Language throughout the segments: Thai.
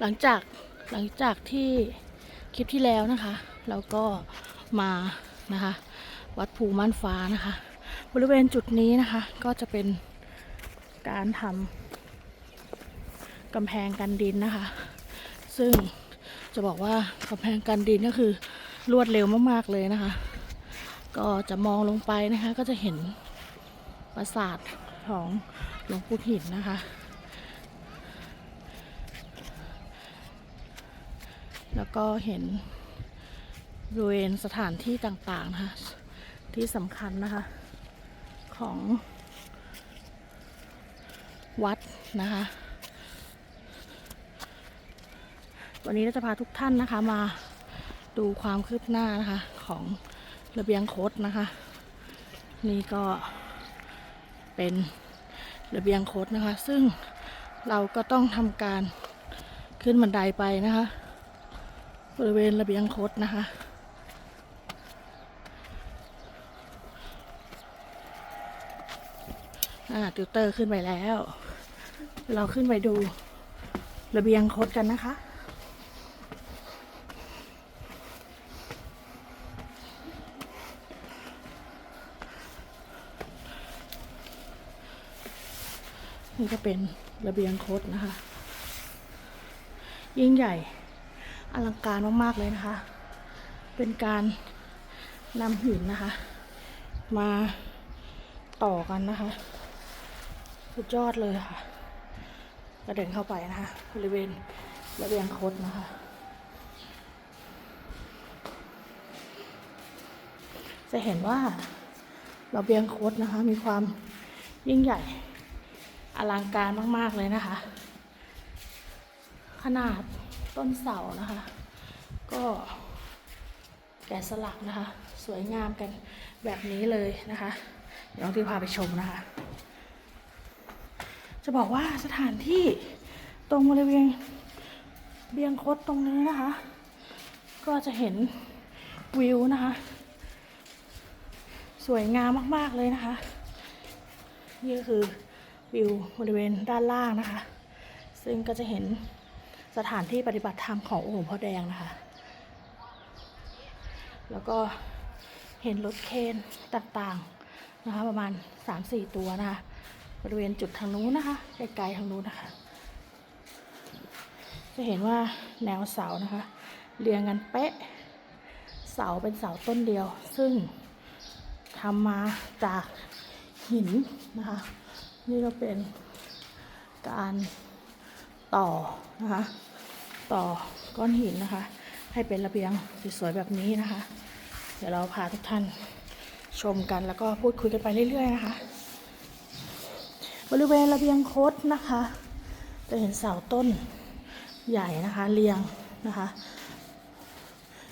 หลังจากหลังจากที่คลิปที่แล้วนะคะ เราก็มานะคะ วัดภูม่านฟ้านะคะ บริเวณจุดนี้นะคะ ก็จะเป็นการทำกำแพงกันดินนะคะ ซึ่งจะบอกว่ากำแพงกันดินก็คือรวดเร็วมากๆเลยนะคะ ก็จะมองลงไปนะคะก็จะเห็นปราสาทของหลวงปู่หินนะคะ แล้วก็เห็นบริเวณสถานที่ต่างๆนะคะที่สำคัญนะคะของวัดนะคะ วันนี้เราจะพาทุกท่านนะคะมาดูความคืบหน้านะคะของระเบียงคดนะคะ นี่ก็เป็นระเบียงคดนะคะ ซึ่งเราก็ต้องทำการขึ้นบันไดไปนะคะ บริเวณระเบียงคดนะคะ อ่าติวเตอร์ขึ้นไปแล้ว เราขึ้นไปดูระเบียงคดกันนะคะนี่ก็เป็นระเบียงคดนะคะ ยิ่งใหญ่ อลังการมากๆเลยนะคะ เป็นการนำหินนะคะ มาต่อกันนะคะ สุดยอดเลยค่ะกระเด็นเข้าไปนะคะบริเวณระเบียงคดนะคะ จะเห็นว่าระเบียงคดนะคะ มีความยิ่งใหญ่อลังการมาก ๆ เลยนะคะ ขนาด ต้นเสานะคะ ก็แกะสลักนะคะ สวยงามกันแบบนี้เลยนะคะเดี๋ยวน้องที่พาไปชมนะคะ จะบอกว่าสถานที่ตรงบริเวณเบียงคดตรงนี้นะคะ ก็จะเห็นวิวนะคะ สวยงามมาก ๆ เลยนะคะ นี่ก็คือวิวบริเวณด้านล่างนะคะ ซึ่งก็จะเห็น สถานที่ปฏิบัติธรรมขององค์หลวงพ่อแดงนะคะ แล้วก็เห็นรถเคนต่างๆนะคะ ประมาณ 3-4 ตัวนะคะบริเวณจุดทางนู้นนะคะไกลๆทางนู้นนะคะ จะเห็นว่าแนวเสานะคะ เรียงกันเป๊ะ เสาเป็นเสาต้นเดียว ซึ่งทำมาจากหินนะคะ นี่ก็เป็นการ ต่อนะคะ ต่อก้อนหินนะคะ ให้เป็นระเบียงสวยๆแบบนี้นะคะ เดี๋ยวเราพาทุกท่านชมกันแล้วก็พูดคุยกันไปเรื่อยๆนะคะ บริเวณระเบียงคดนะคะ จะเห็นเสาต้นใหญ่นะคะเรียงนะคะ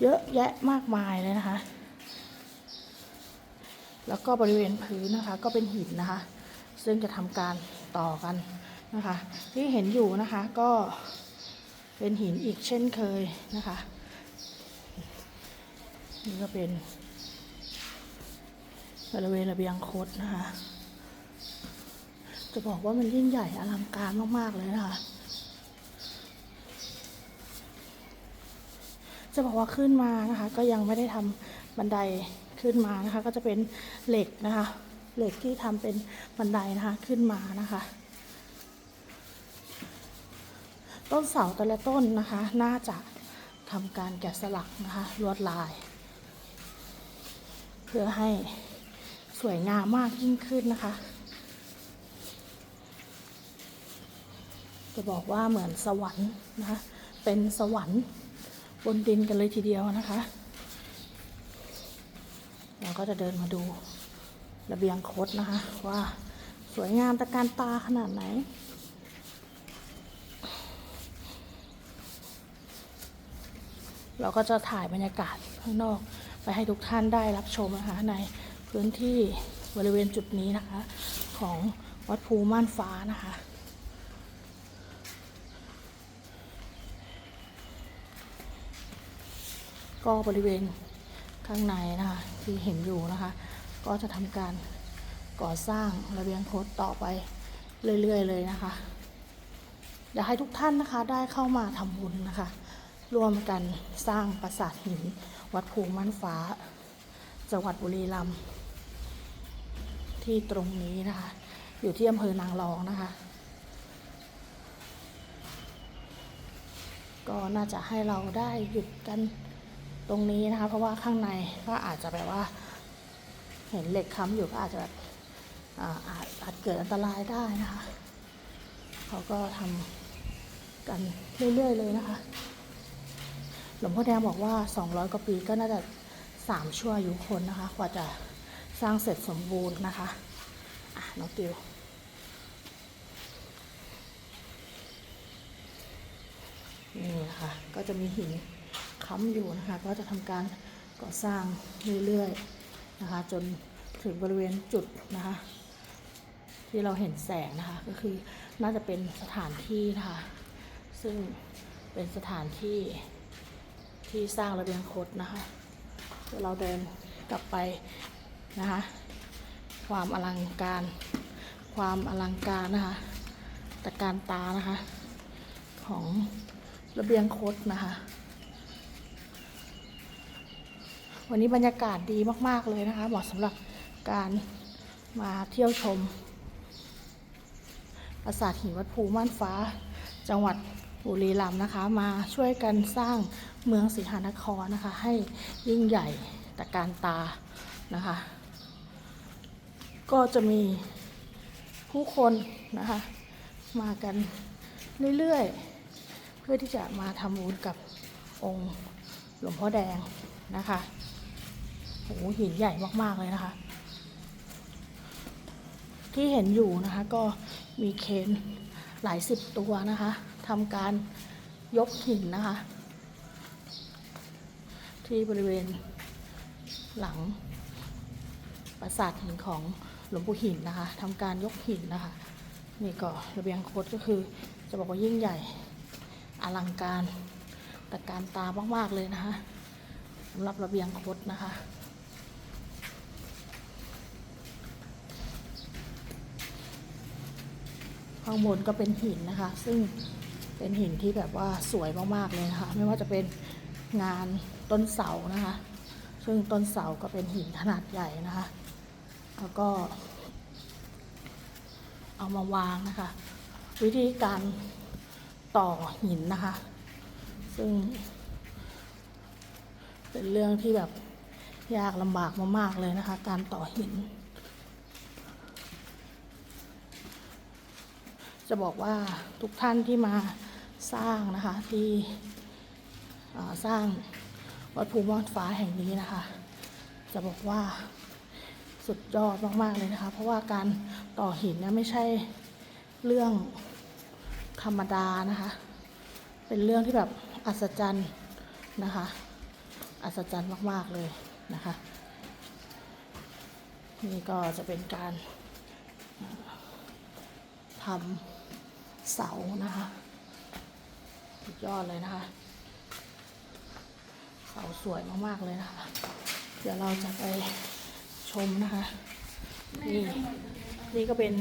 เยอะแยะมากมายเลยนะคะ แล้วก็บริเวณพื้นนะคะก็เป็นหินนะคะ ซึ่งจะทำการต่อกัน นะคะ ที่เห็นอยู่นะคะก็เป็นหินอีกเช่นเคยนะคะ นี่ก็เป็นบริเวณระเบียงคดนะคะ จะบอกว่ามันยิ่งใหญ่อลังการมาก ๆ เลยนะคะ จะบอกว่าขึ้นมานะคะ ก็ยังไม่ได้ทำบันไดขึ้นมานะคะ ก็จะเป็นเหล็กนะคะ เหล็กที่ทำเป็นบันไดนะคะขึ้นมานะคะ ต้นเสาแต่ละต้นนะคะ น่าจะทำการแกะสลักนะคะลวดลาย เพื่อให้สวยงามมากยิ่งขึ้นนะคะ จะบอกว่าเหมือนสวรรค์นะคะเป็นสวรรค์บนดินกันเลยทีเดียวนะคะเราก็จะเดินมาดูระเบียงคดนะคะ ว่าสวยงามตะการตาขนาดไหน เราก็จะถ่ายบรรยากาศข้างนอกไปให้ทุกท่านได้รับชมนะคะในพื้นที่บริเวณจุดนี้นะคะ ของวัดภูม่านฟ้านะคะก็บริเวณข้างในนะคะที่เห็นอยู่นะคะ ก็จะทำการก่อสร้างระเบียงโคดต่อไปเรื่อยๆเลยนะคะอยากให้ทุกท่านนะคะได้เข้ามาทำบุญนะคะ ร่วมกันสร้างปราสาทหิน วัดภูมิมั่นฟ้า จังหวัดบุรีรัมย์ที่ตรงนี้นะคะ อยู่ที่อำเภอนางรองนะคะ ก็น่าจะให้เราได้หยุดกันตรงนี้นะคะ เพราะว่าข้างในก็อาจจะแบบว่า เห็นเหล็กค้ำอยู่ก็อาจจะแบบอาจอาจเกิดอันตรายได้นะคะ เขาก็ทำกันเรื่อยๆเลยนะคะ ลวงพ่อแดงบอกว่า 200 กว่าปีก็น่าจะ 3 ชั่วอายุคนนะคะ กว่าจะสร้างเสร็จสมบูรณ์นะคะอะน้องติวนี่นะคะก็จะมีหินค้ำอยู่นะคะ ก็จะทำการก่อสร้างเรื่อยๆนะคะ จนถึงบริเวณจุดนะคะ ที่เราเห็นแสงนะคะ ก็คือน่าจะเป็นสถานที่นะคะ ซึ่งเป็นสถานที่ ที่สร้างระเบียงคดนะคะเดี๋ยวเราเดินกลับไปนะคะความอลังการ ความอลังการนะคะตะการตานะคะ ของระเบียงคดนะคะ วันนี้บรรยากาศดีมาก ๆ เลยนะคะเหมาะสำหรับการมาเที่ยวชมปราสาทหินวัดภูม่านฟ้า จังหวัดบุรีรัมย์นะคะ มาช่วยกันสร้าง เมืองศรีหานครนะคะ ให้ยิ่งใหญ่แตะการตานะคะ ก็จะมีผู้คนนะคะ มากันเรื่อยๆ เพื่อที่จะมาทำบุญกับองค์หลวงพ่อแดงนะคะโอ้โหหินใหญ่มากๆเลยนะคะ ที่เห็นอยู่นะคะก็มีเคนหลายสิบตัวนะคะทำการยกหินนะคะ ที่บริเวณหลังปราสาทหินของหลวงปู่หินนะคะทำการยกหินนะคะ นี่ก็ระเบียงโคดก็คือ จะบอกว่ายิ่งใหญ่อลังการตระการตามาก ๆ เลยนะคะสำหรับระเบียงโคดนะคะข้างบนก็เป็นหินนะคะ ซึ่งเป็นหินที่แบบว่าสวยมาก ๆ เลยนะคะ ไม่ว่าจะเป็นงาน ต้นเสานะคะ ซึ่งต้นเสาก็เป็นหินขนาดใหญ่นะคะ แล้วก็ เอามาวางนะคะ วิธีการต่อหินนะคะ ซึ่ง เป็นเรื่องที่แบบยากลำบากมากๆเลยนะคะ การต่อหิน จะบอกว่าทุกท่านที่มาสร้างนะคะที่สร้าง วัดภูมิม่านฟ้าแห่งนี้นะคะ จะบอกว่าสุดยอดมาก ๆ เลยนะคะ เพราะว่าการต่อหินเนี่ยไม่ใช่เรื่องธรรมดานะคะ เป็นเรื่องที่แบบอัศจรรย์นะคะ อัศจรรย์มาก ๆ เลยนะคะ นี่ก็จะเป็นการทำเสานะคะ สุดยอดเลยนะคะ เสาสวยมากๆเลยนะคะ เดี๋ยวเราจะไปชมนะคะ นี่นี่ก็เป็น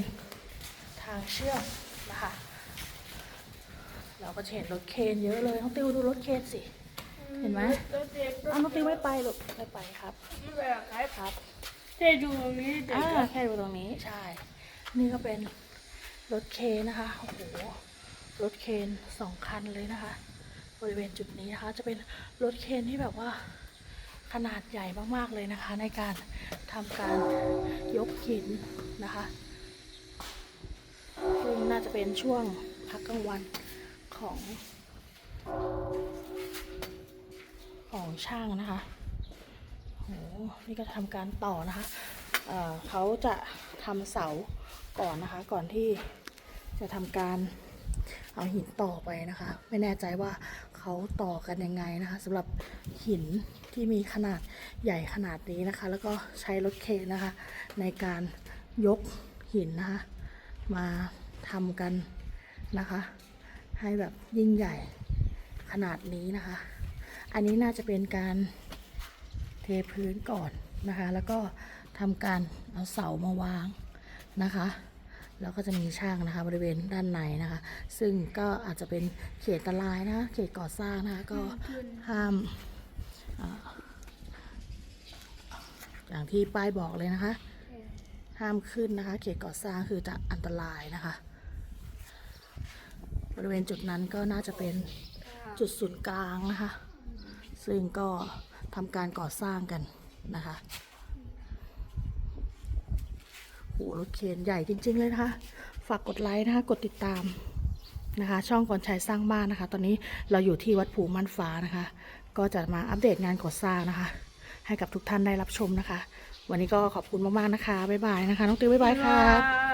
ทางเชื่อมนะคะ เราก็จะเห็นรถเคนเยอะเลยน้องติวดูรถเคนสิ เห็นไหมรถเด็กอ้าวน้องติวไม่ไปหรอกไม่ไปครับไม่ไปกับใครครับเท่ดูตรงนี้เด็กอ่าก็แค่ดูตรงนี้ใช่ นี่ก็เป็นรถเคนนะคะ โอ้โห รถเคนสองคันเลยนะคะ บริเวณจุดนี้นะคะ จะเป็นรถเคนที่แบบว่าขนาดใหญ่มากๆเลยนะคะ ในการทำการยกหินนะคะซึ่งน่าจะเป็นช่วงพักกลางวันของของช่างนะคะโหนี่ก็ทำการต่อนะคะเเขาจะทำเสาก่อนนะคะ ก่อนที่จะทำการเอาหินต่อไปนะคะ ไม่แน่ใจว่า เขาต่อกันยังไงนะคะสำหรับหินที่มีขนาดใหญ่ขนาดนี้นะคะ แล้วก็ใช้รถเคนนะคะ ในการยกหินนะคะ มาทำกันนะคะ ให้แบบยิ่งใหญ่ขนาดนี้นะคะ อันนี้น่าจะเป็นการเทพื้นก่อนนะคะ แล้วก็ทำการเอาเสามาวางนะคะ แล้วก็จะมีช่างนะคะบริเวณด้านในนะคะ ซึ่งก็อาจจะเป็นเขตอันตรายนะคะเขตก่อสร้างนะคะก็ห้ามอย่างที่ป้ายบอกเลยนะคะ ห้ามขึ้นนะคะ เขตก่อสร้างคือจะอันตรายนะคะ บริเวณจุดนั้นก็น่าจะเป็นจุดศูนย์กลางนะคะ ซึ่งก็ทำการก่อสร้างกันนะคะ หรถเคนใหญ่จริง ๆ เลยนะคะ ฝากกดไลค์นะคะ กดติดตามนะคะ ช่องก่อนชัยสร้างบ้านนะคะ ตอนนี้เราอยู่ที่วัดภูมันฟ้านะคะ ก็จะมาอัปเดตงานก่อสร้างนะคะ ให้กับทุกท่านได้รับชมนะคะ วันนี้ก็ขอบคุณมากๆนะคะบ๊ายบายนะคะน้องติวบ๊ายบายค่ะบ